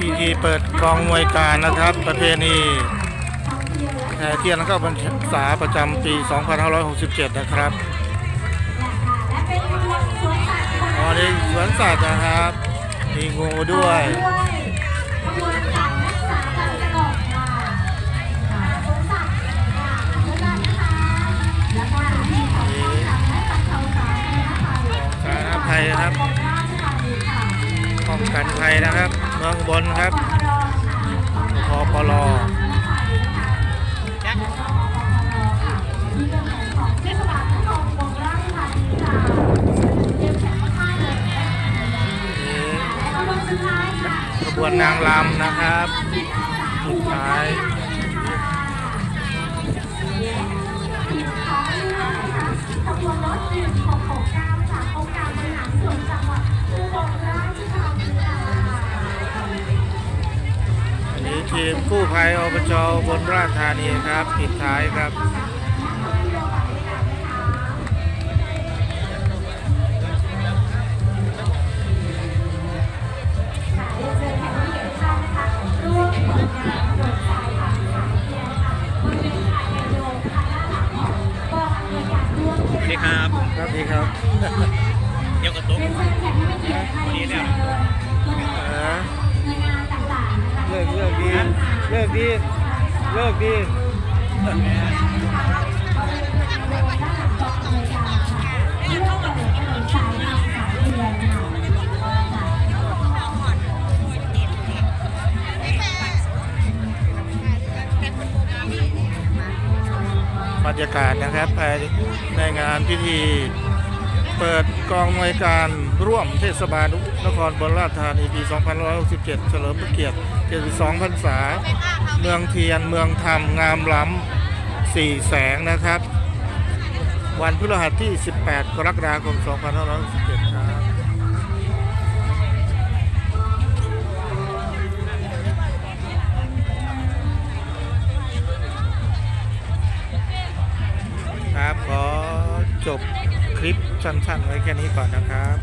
พิธีเปิดกองมวยการนะครับ ประเพณีแห่เทียนแล้วก็บรรษาประจำปี 2567 นะครับอ๋อนี่สวนสัตว์นะครับ มีงูด้วยสาธารณภัยนะครับ ป้องกันภัยนะครับ เมืองบนครับพอปลอขบวนนางรำนะครับสุดท้าย ทีมกู้ภัยอบจบนราชธานีครับปิดท้ายครับสวัสดีครับ ครับดีครับเดี๋ยวกระตุกวันนี้เนี่ย ลิกดี เลิกดี เลิกดีบรรยากาศนะครับภายในงานพิธี เปิดกองมวยการร่วมเทศบาลนครบนราชธานีปี 2567 เฉลิมพระเกียรติ 72พรรษา เมืองเทียนเมืองธรรม งามล้ำสี่แสงนะครับ วันพฤหัสที่ 18 กรกฎาคม 2567 ครับครับขอจบ ลิปสั้นๆ ไว้แค่นี้ก่อนนะครับ